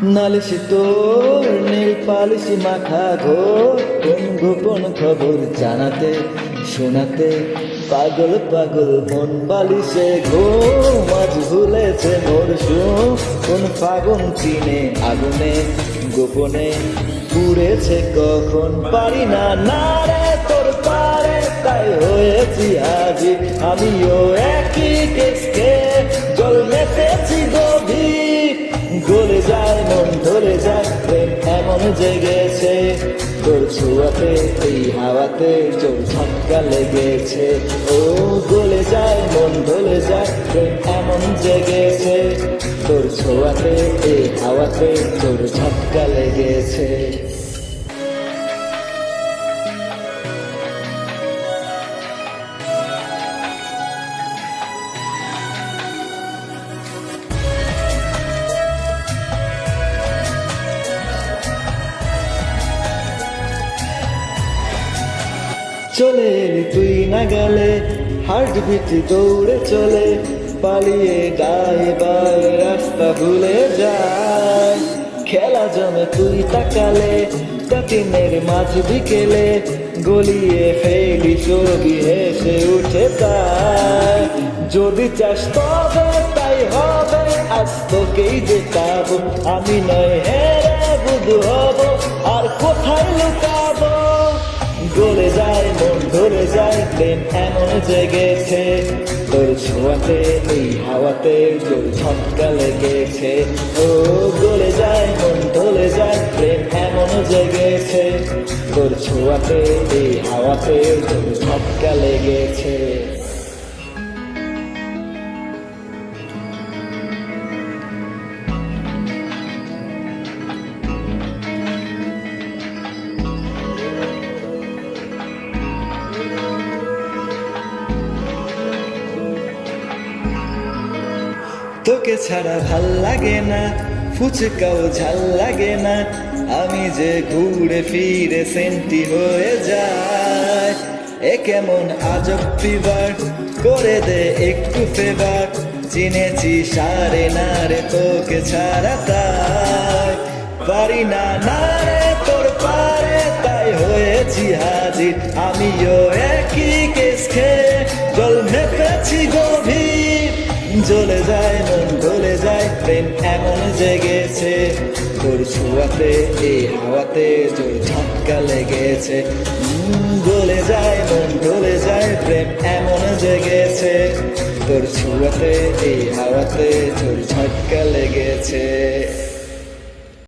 নালিশ তোর নীল পালিশ মাখা ঘোর। কোন গোপন খবর জানাতে, শোনাতে পাগল পাগল মন বালিশে গো আজ ভুলেছে মোর সুম কোন ফাগুন চিনে আগুনে, গোপনে পুড়েছে কখন পারি না। না রে তোর পারে তাই হয়েছি আজি, আমিও একই কেসকে এমন জেগেছে, তোর ছোঁয়াতে, এই হাওয়াতে চোর ঝটকা লেগেছে। ও গলে যায়, মন ধলে যায় এমন জেগেছে, তোর ছোঁয়াতে, এই হাওয়াতে চোর ঝটকা লেগেছে। চলে এলি তুই না গেলে। হার্ট বিট দৌড়ে চলে, পালিয়ে গায়ে বায়ে রাস্তা ভুলে যায়। খেলা জমে তুই তাকালে, কাটিনের মাঝ বিকেলে, গলিয়ে ফেলি ছবি হেসে উঠে তাই যদি চাস তবে তাই হবে, আজ তোকেই যেতাবো আমি নয় হেরে, বুধ হব, আর কোথায় লুকাবো? প্রেম এমন জেগেছে, তোর ছোঁয়াতে, এই হাওয়াতে জোর ছটকা লেগেছে। ও গলে যায়, মন ধরে যায়, প্রেম এমন জেগেছে, তোর ছোঁয়াতে, এই হাওয়াতে জোর ছটকা লেগেছে। তোকে ছাড়া ভালো লাগে না, ফুচকাও ঝাল লাগে না। আমি যে ঘুরে ফিরে সেন্টি হয়ে যায় এ কেমন আজব ফিভার? করে দে একটু ফেভার চিনেছি সারে না রে তোকে ছাড়া তাই। পারি না না রে তোর পারে, তাই হয়েছি হাজির। আমিও একই কেস খেয়ে জল মেপেছি গভীর। জ্বলে যায় প্রেম এমন জেগেছে। তোর ছোঁয়াতে এই হাওয়াতে তোর ঝটকা লেগেছে। গলে যায় মন গলে যায় প্রেম, এমন জেগেছে। তোর ছোঁয়াতে এই হাওয়াতে তোর ঝটকা লেগেছে।